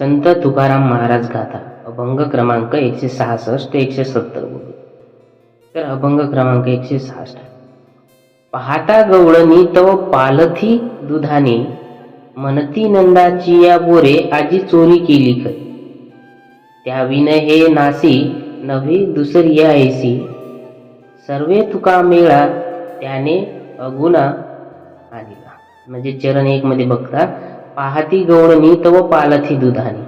संत तुकाराम महाराज गाथा अभंग क्रमांक एकशे सहासष्ट एकशे सत्तर तर अभंग क्रमांक एकशे सहासष्ट. पाहता गवळणी तव पालथी दुधाने मनती नंदाची या बोरे आजी चोरी केली खरी. त्या विन हे नासी नव्हे दुसरी या ऐसी सर्वे तुका मेळा त्याने अगुणा आणला. म्हणजे चरण एक मध्ये बघता पाहती गवळणी तव पालथी दुधाने.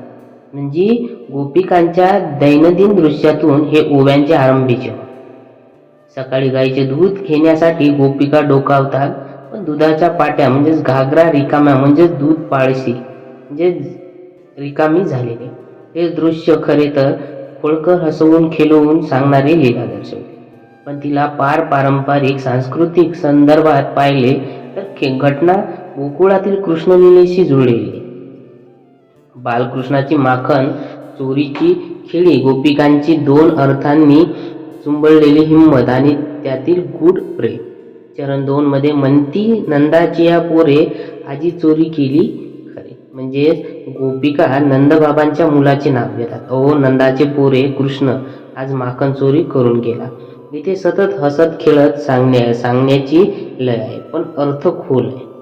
म्हणजे गोपिकांच्या दैनंदिन दृश्यातून हे ओव्यांचे आरंभीचे. सकाळी गाईचे दूध घेण्यासाठी गोपिका डोकावतात पण दुधाच्या पाट्या म्हणजेच घागरा रिकाम्या म्हणजेच दूध पाळशी म्हणजे रिकामी झालेली. हे दृश्य खरे तर खोळकर हसवून खेळवून सांगणारे लीला दर्शवते पण तिला पार पारंपरिक सांस्कृतिक संदर्भात पाहिले तर खे- घटना गोकुळातील कृष्णलीलेशी जुळलेली. बालकृष्णाची माखन चोरीची खेळी गोपिकांची दोन अर्थांनी चुंबळलेली हिंमत आणि त्यातील गुड प्रेम. चरण दोन मध्ये म्हणती नंदाची या पोरे आजी चोरी केली खरे. म्हणजे गोपिका नंदबाबांच्या मुलाचे नाव घेतात. ओ नंदाचे पोरे कृष्ण आज माखन चोरी करून गेला. इथे सतत हसत खेळत सांगण्या सांगण्याची लय आहे पण अर्थ खोल आहे.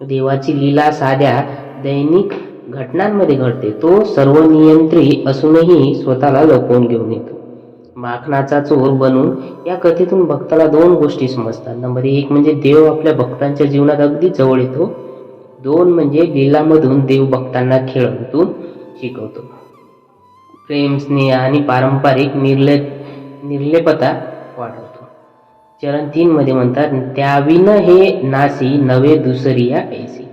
देवाची लीला साध्या दैनिक घटनांमध्ये घडते. तो सर्व नियंत्री असूनही स्वतःला लपवून घेऊन येतो. माखणाचा चोर बनून या कथेतून भक्ताला दोन गोष्टी समजतात. नंबर एक म्हणजे देव आपल्या भक्तांच्या जीवनात अगदी जवळ येतो. दोन म्हणजे लीलामधून देव भक्तांना खेळातून शिकवतो. प्रेम स्नेह आणि पारंपरिक निर्ले निर्लेपता चरण तीन मध्ये म्हणतात त्याविन हे नासी नवे दुसरी या ऐसी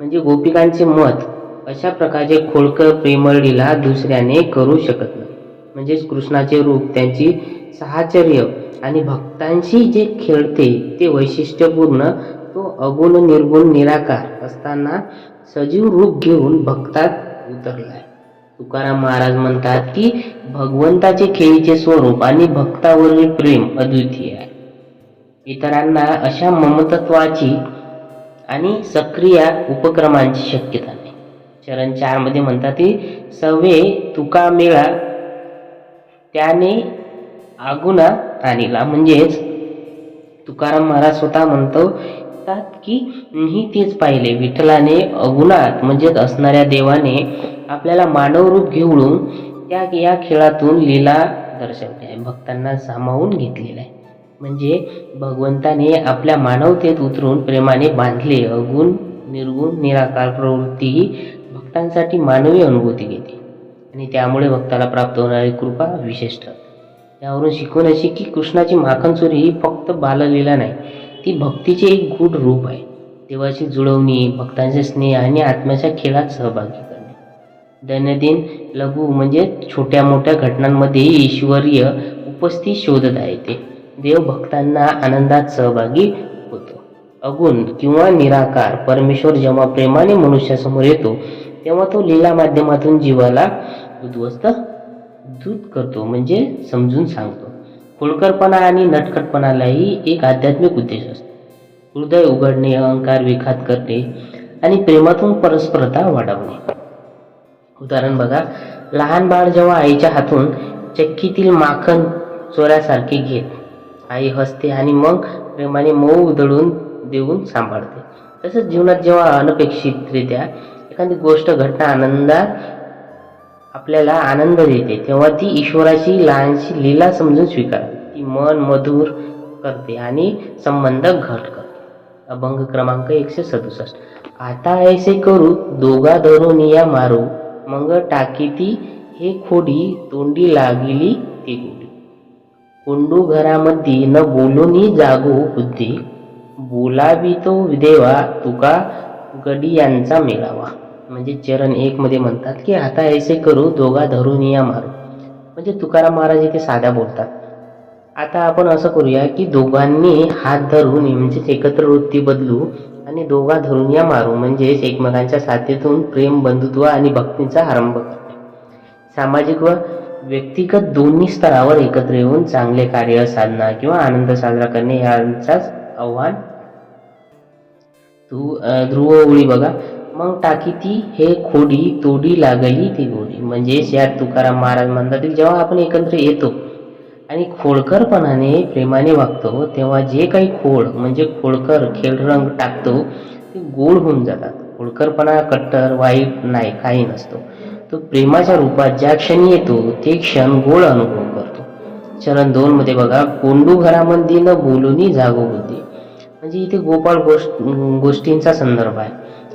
म्हणजे गोपिकांचे मत अशा प्रकारचे खोडकर प्रेमळीला दुसऱ्याने करू शकत नाही. म्हणजेच कृष्णाचे रूप त्यांची साहचर्य आणि भक्तांशी जे खेळते ते वैशिष्ट्यपूर्ण तो अगुण निर्गुण निराकार असताना सजीव रूप घेऊन भक्तात उतरलाय. तुकाराम महाराज म्हणतात की भगवंताचे खेळीचे स्वरूप आणि भक्तावरील प्रेम अद्वितीय आहे. इतरांना अशा ममतत्वाची आणि सक्रिय उपक्रमांची शक्यता नाही चरण चारमध्ये म्हणतात की सवे तुका मेळा त्याने आगुना आणला. म्हणजेच तुकाराम महाराज स्वतः म्हणतो की मी तेच पाहिले. विठ्ठलाने अगुणात म्हणजेच असणाऱ्या देवाने आपल्याला मानव रूप घेऊन त्या या खेळातून लीला दर्शवली आहे भक्तांना सामावून घेतलेला आहे. म्हणजे भगवंताने आपल्या मानवतेत उतरून प्रेमाने बांधले अगुण निर्गुण निराकार प्रवृत्ती ही भक्तांसाठी मानवी अनुभूती घेते. आणि त्यामुळे भक्ताला प्राप्त होणारी कृपा विशिष्ट. त्यावरून यावरून शिकवण अशी की कृष्णाची माखन चोरी ही फक्त बाललीला नाही ती भक्तीचे एक गूढ रूप आहे. देवाची जुळवणी भक्तांचे स्नेह आणि आत्म्याच्या खेळात सहभागी करणे. दैनंदिन लघु म्हणजे छोट्या मोठ्या घटनांमध्येही ईश्वरीय उपस्थित शोधत आहे देवभक्तांना आनंदात सहभागी होतो. अगुण किंवा निराकार परमेश्वर जेव्हा प्रेमाने मनुष्यासमोर येतो तेव्हा तो लीला माध्यमातून जीवाला उद्ध्वस्त दूत करतो म्हणजे समजून सांगतो. खोडकरपणा आणि नटखटपणालाही एक आध्यात्मिक उद्देश असतो. हृदय उघडणे अहंकार विखात करणे आणि प्रेमातून परस्परता वाढवणे. उदाहरण बघा लहान बाळ जेव्हा आईच्या हातून चक्कीतील माखन चोऱ्यासारखे घेत आई हसते आणि मग प्रेमाने मऊ उधळून देऊन सांभाळते. तसंच जीवनात जेव्हा अनपेक्षितरित्या एखादी गोष्ट घटना आनंदात आपल्याला आनंद देते तेव्हा ती ईश्वराची लहानशी लीला समजून स्वीकारते. ती मन मधुर करते आणि संबंध घट करते. अभंग क्रमांक एकशे सदुसष्ट. आता ऐसे करू दोघा धरून या मारू मग टाकी ती हे खोडी तोंडी लागली ती कोंडू घरामध्ये न बोलूनी जागो बुद्धी. बोलावी तो देवा तुका गडी यांचा मेळावा म्हणजे चरण एक मध्ये म्हणतात की आता ऐसे करू दोघा धरून या मारू. म्हणजे तुकाराम महाराज इथे साध्या बोलतात. आता आपण असं करूया की दोघांनी हात धरून म्हणजेच एकत्र वृत्ती बदलू आणि दोघा धरून या मारू. म्हणजेच एकमेकांच्या साथीतून प्रेम बंधुत्व आणि भक्तीचा आरंभ करणे. सामाजिक व व्यक्तिगत दोन्ही स्तरावर एकत्र येऊन चांगले कार्य साधना किंवा आनंद साजरा करणे यांचाच आव्हान. तू ध्रुव ओळी बघा. मग टाकी ती हे खोडी तोडी लागली ती गोडी म्हणजेच या तुकाराम महाराज म्हणतात जेव्हा आपण एकत्र येतो आणि खोडकरपणाने प्रेमाने वागतो तेव्हा जे काही खोड म्हणजे खोडकर खेळरंग टाकतो ते गोड होऊन जातात. खोडकरपणा कट्टर वाईट नाही काही नसतो. तो प्रेमाच्या रूपात ज्या क्षणी येतो ते क्षण गोड अनुभव करतो. चरण दोन मध्ये बघा कोंडू घरामध्ये न बोलूनी जागो बुद्धी. म्हणजे इथे गोपाळ गोष्ट गोष्टींचा संदर्भ आहे.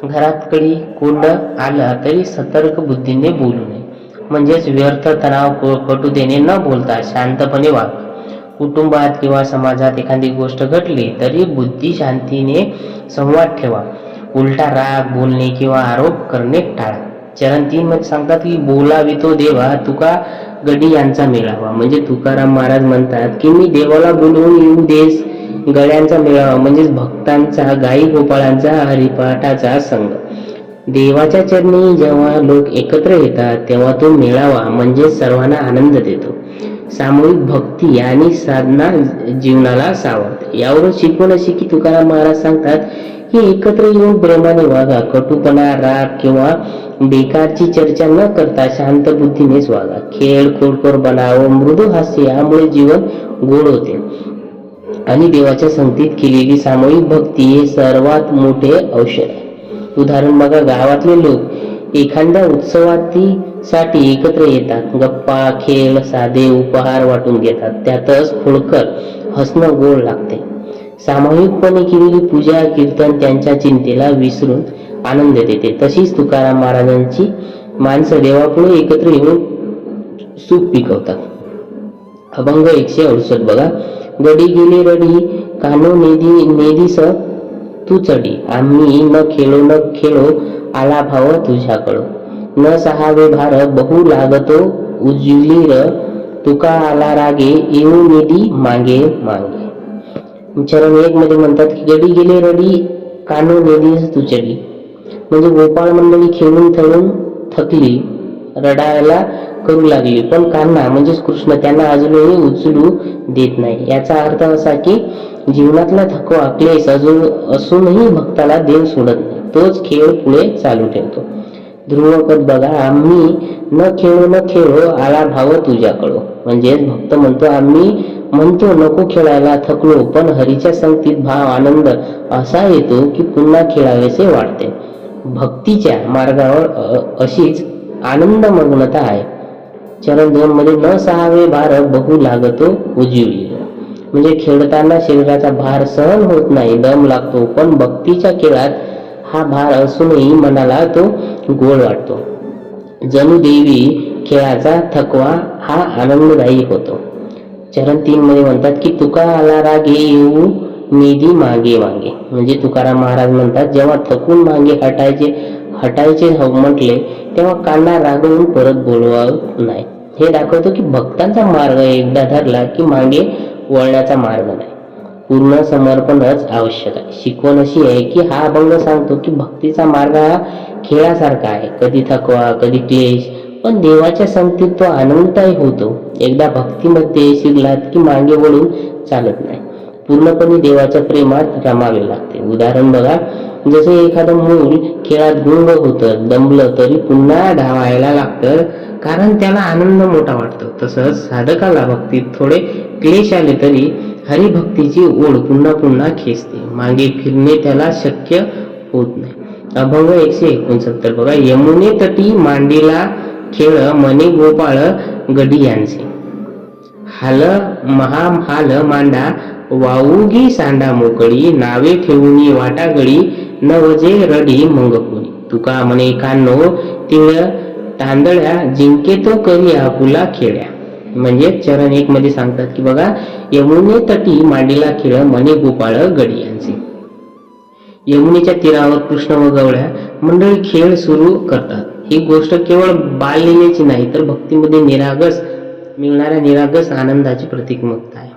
घरात कधी कोंड आला तरी सतर्क बुद्धीने बोलू नये. म्हणजेच व्यर्थ तणाव क- कटुतेने न बोलता शांतपणे वाग. कुटुंबात किंवा समाजात एखादी गोष्ट घडली तरी बुद्धी शांतीने संवाद ठेवा. उलटा राग बोलणे किंवा आरोप करणे टाळा. चरण तीन मध्ये सांगतात की बोलावितो देवा तुका गडी यांचा मेळावा. म्हणजे तुकाराम महाराज म्हणतात की मी देवाला बोलवून येऊ देस गड्यांचा मेळावा. म्हणजेच भक्तांचा गाई गोपाळांचा हरिपाठाचा संघ. देवाच्या चरणी जेव्हा लोक एकत्र येतात तेव्हा तो मेळावा म्हणजे सर्वांना आनंद देतो. सामूहिक भक्ती आणि साधना जीवनाला सावरते यावरून शिकवण अशी की तुकाराम महाराज सांगतात की एकत्र येऊन प्रेमाने वागा. कटुपणा राग किंवा बेकारची चर्चा न करता शांत बुद्धीनेच वागा खेळ खोडखोर बनाव मृदू हास्य यामुळे जीवन गोड होते. आणि देवाच्या संगतीत केलेली सामूहिक भक्ती हे सर्वात मोठे औषध आहे. उदाहरण बघा गावातले लोक एखाद्या उत्सवासाठी एकत्र येतात. गप्पा खेळ साधे उपहार वाटून घेतात. त्यातच खोडकर हसणं गोड लागते. सामूहिकपणे केलेली पूजा कीर्तन त्यांच्या चिंतेला विसरून आनंद देते. तशीच तुकाराम महाराजांची माणसं देवापुढे एकत्र येऊन सुख पिकवतात. अभंग एकशे अडुसष्ट. बघा गडी गेली रडी कानो नेदी नेदीस तू चढी. आम्ही न खेळो न खेळो आला भाव तुझ्याकडो. न सहावे भार बहु लागतो उजली र तुका आला रागे येऊ निधी मागे मागे. चरण एक मध्ये म्हणतात की गडी गेले रडी कानो नेदीस तू चढी. म्हणजे गोपाळ मंडळी खेळून थळून थकली रडायला करू लागली. पण कान्हा म्हणजेच कृष्ण त्यांना अजूनही उचलू देत नाही. याचा अर्थ असा की जीवनातला थकवा क्लेश अजून असूनही भक्ताला देव सोडत नाही. तोच खेळ पुढे चालू ठेवतो. ध्रुवपद बघा आम्ही न खेळो न खेळो आला भाव तुझ्याकडो. म्हणजेच भक्त म्हणतो आम्ही म्हणतो नको खेळायला थकलो पण हरीच्या संगतीत भाव आनंद असा येतो की पुन्हा खेळावेसे वाटते. भक्तीच्या मार्गावर अशीच आनंदमग्नता आहे. चरण दोन मध्ये न सहावे भार बघू लागतो उजवी. म्हणजे खेळताना शरीराचा भार सहन होत नाही दम लागतो पण भक्तीच्या खेळात हा भार असूनही मनाला तो गोड वाटतो. जणू देवी खेळाचा थकवा हा आनंददायी होतो. चरण तीन मध्ये म्हणतात की तुका आला राग येऊ निधी मागे मागे म्हणजे तुकाराम महाराज म्हणतात जेव्हा थकून मागे हटायचे हटायचे हो म्हटले तेव्हा कांना रागवून परत बोलवावं नाही. हे दाखवतो की भक्तांचा मार्ग एकदा धरला की मागे वळण्याचा मार्ग नाही. पूर्ण समर्पणच आवश्यक आहे. शिकवण अशी आहे की हा अभंग सांगतो की भक्तीचा मार्ग हा खेळासारखा आहे. कधी थकवा कधी क्लेश पण देवाच्या संगतीत तो आनंददायी होतो. एकदा भक्तीमध्ये शिरलात की मागे वळून चालत नाही. पूर्णपणे देवाच्या प्रेमात रमावे लागते. उदाहरण बघा जसे एखादं मूल खेळात गुंग होतं दमलं तरी पुन्हा धावायला लागतं कारण त्याला आनंद मोठा वाटतो. तसंच साधकाला भक्तीत थोडे क्लेश आले तरी हरिभक्तीची ओढ पुन्हा पुन्हा खेचते. मागे फिरणे त्याला शक्य होत नाही. अभंग एकशे एकोणसत्तर. बघा यमुने तटी मांडीला खेळ मने गोपाळ गडी यांचे हाल महा हाल मांडा वाऊगी सांडा मोकळी नावे ठेवूनी वाटागळी नवजे रडी मंगपुरी तुका म्हणे कानो तिळ तांदळ्या जिंके तो करी आपुला खेळ्या म्हणजे चरण एक मध्ये सांगतात की बघा यमुने तटी मांडीला खेळ मने गोपाळ गडी यांचे यमुनेच्या तीरावर कृष्ण व गवळ्या मंडळी खेळ सुरू करतात. ही गोष्ट केवळ बाललीलेची नाही तर भक्तीमध्ये निरागस मिळणाऱ्या निरागस आनंदाची प्रतिकमकता आहे.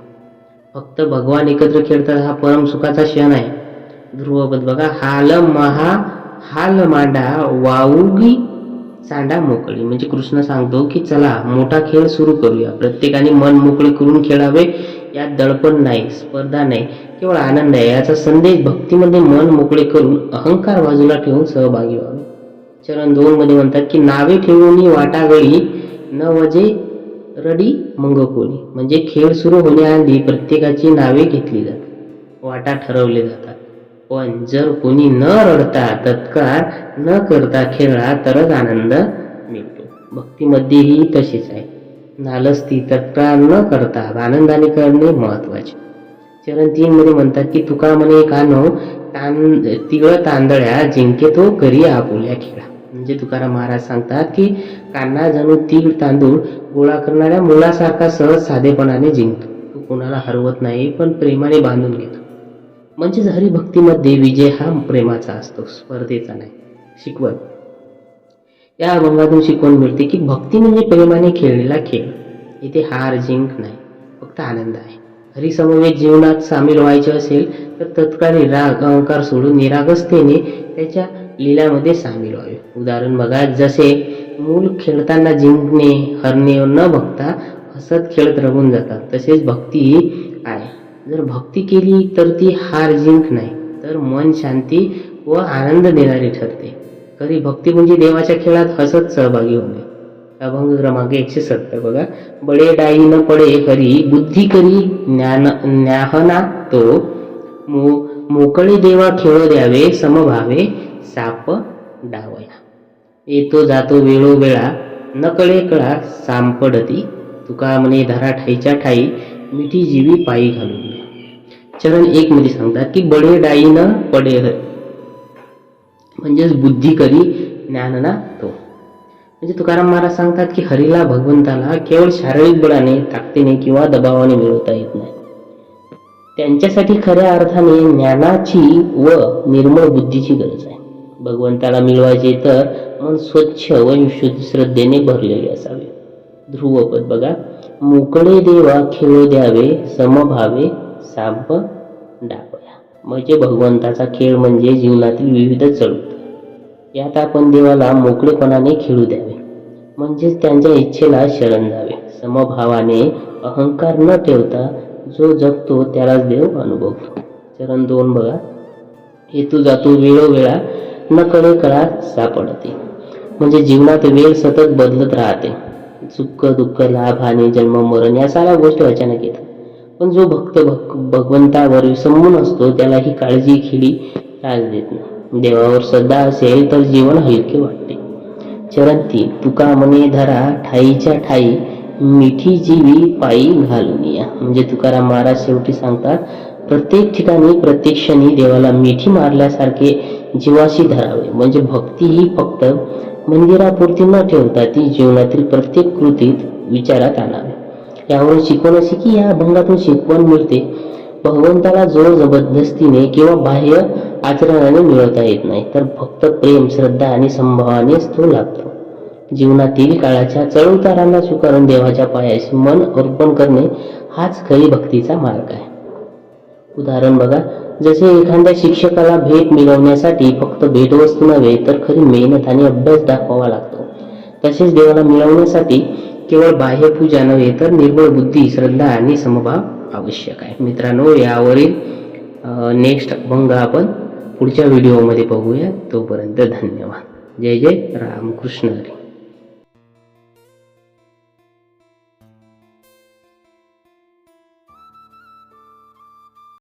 फक्त भगवान एकत्र खेळतात हा परम सुखाचा क्षण आहे. ध्रुवपद बघा हाल महा हाल मांडा वाऊगी सांडा मोकळी. म्हणजे कृष्ण सांगतो की चला मोठा खेळ सुरू करूया. प्रत्येकाने मन मोकळे करून खेळावे यात दडपण नाही स्पर्धा नाही केवळ आनंद आहे. याचा संदेश भक्तीमध्ये मन मोकळे करून अहंकार बाजूला ठेवून सहभागी व्हावे. चरण दोन मध्ये म्हणतात की नावे ठेवून वाटागळी न वजे रडी मंग कोणी. म्हणजे खेळ सुरू होण्याआधी प्रत्येकाची नावे घेतली जातात. वाटा ठरवले जातात. पण जर कोणी न रडता तत्काळ न करता खेळला तरच आनंद मिळतो. भक्तीमध्येही तसेच आहे. नालस्ती तत्काळ न करता आनंदाने करणे महत्त्वाचे चरण तीन मध्ये म्हणतात की तुका म्हणे कानो तां तिळ तांदळ्या जिंके तो करी आपुल्या खेळा. म्हणजे तुकाराम महाराज सांगतात की कान्हा जणू तीळ तांदूळ गोळा करणाऱ्या मुलासारखा सहज साधेपणाने जिंकतो. तो कोणाला हरवत नाही पण प्रेमाने बांधून घेतो. म्हणजेच हरिभक्तीमध्ये विजय हा प्रेमाचा असतो स्पर्धेचा नाही. शिकवत या अभंगातून शिकवण मिळते की भक्ती म्हणजे प्रेमाने खेळलेला खेळ. इथे हार जिंक नाही फक्त आनंद आहे. हरिसमवेत जीवनात सामील व्हायचे असेल तर तत्काळी राग अहंकार सोडून निरागसतेने त्याच्या लीलामध्ये सामील व्हावे. उदाहरण बघा जसे मूल खेळताना जिंकणे हरणे न बघता हसत खेळत रमून जातात तसेच भक्ती आहे. जर भक्ती केली तर ती हार जिंक नाही तर मन शांती व आनंद देणारी ठरते. खरी भक्ती म्हणजे देवाच्या खेळात हसत सहभागी होणे. अभंग क्रमांक एकशे सत्तर बघा. बडे डाई न पडे हरी बुद्धी करी ज्ञान ज्ञाहना तो. मो मोकळे देवा खेळ द्यावे समभावे. साप डावया. येतो जातो वेळोवेळा नकळे कळा सांपडती. तुका म्हणे धरा ठाईच्या ठाई मिठी जीवी पायी घालून चरण एक मध्ये सांगतात की बडे डाई न पडे म्हणजेच बुद्धी करी ज्ञानना तो. म्हणजे तुकाराम महाराज सांगतात की हरीला भगवंताला केवळ शारीरिक बळाने ताकदीने किंवा दबावाने मिळवता येत नाही. त्यांच्यासाठी खऱ्या अर्थाने ज्ञानाची व निर्मळ बुद्धीची गरज आहे. भगवंताला मिळवायचे तर मन स्वच्छ व शुद्ध श्रद्धेने भरलेले असावे. ध्रुवपद बघा. मोकळे देवा खेळ द्यावे समभावे साप डावया. म्हणजे भगवंताचा खेळ म्हणजे जीवनातील विविध चढउतार. यात आपण देवाला मोकळेपणाने खेळू द्यावे. म्हणजेच त्यांच्या इच्छेला शरण जावे समभावाने अहंकार न ठेवता जो जगतो त्यालाच देव अनुभवतो. चरण दोन बघा. हेतू जातो वेळोवेळा नकळे कळात सापडते. म्हणजे जीवनात वेळ सतत बदलत राहते. सुख दुःख लाभ आणि जन्म मरण या साऱ्या गोष्टी अचानक येतात. पण जो भक्त भक भगवंतावर विसंबून असतो त्याला ही काळजी खिळी त्रास देत नाही. देवावर श्रद्धा असेल तर जीवन हलके वाटते. चरण तीन तुका मने धरा ठाईच्या ठाई मिठी जीवी पायी घालून या. म्हणजे तुकाराम महाराज शेवटी सांगतात प्रत्येक ठिकाणी प्रत्येक क्षणी देवाला मिठी मारल्यासारखे जीवाशी धरावे म्हणजे भक्ती ही फक्त मंदिरापुरती न ठेवता ती जीवनातील प्रत्येक कृतीत विचारात आणावी. यावरून शिकवण अशी की या अभंगातून शिकवण मिळते. भगवंताला जोर जबरदस्तीने किंवा बाह्य आचरणाने मिळवता येत नाही. तर फक्त प्रेम श्रद्धा आणि संभावानेच तो लागतो जीवनातील काळाच्या चढउतारांना स्वीकारून देवाच्या पायाशी मन अर्पण करणे हाच खरी भक्तीचा मार्ग आहे. उदाहरण बघा. जसे एखाद्या शिक्षकाला भेट मिळवण्यासाठी फक्त भेटवस्तू नव्हे तर खरी मेहनत आणि अभ्यास दाखवावा लागतो. तसेच देवाला मिळवण्यासाठी केवळ बाह्य पूजा नव्हे तर निर्बळ बुद्धी श्रद्धा आणि समभाव आवश्यक आहे. मित्रांनो यावरील नेक्स्ट अभंग आपण पुढच्या व्हिडिओमध्ये बघूया. तोपर्यंत धन्यवाद. जय जय रामकृष्ण हरी.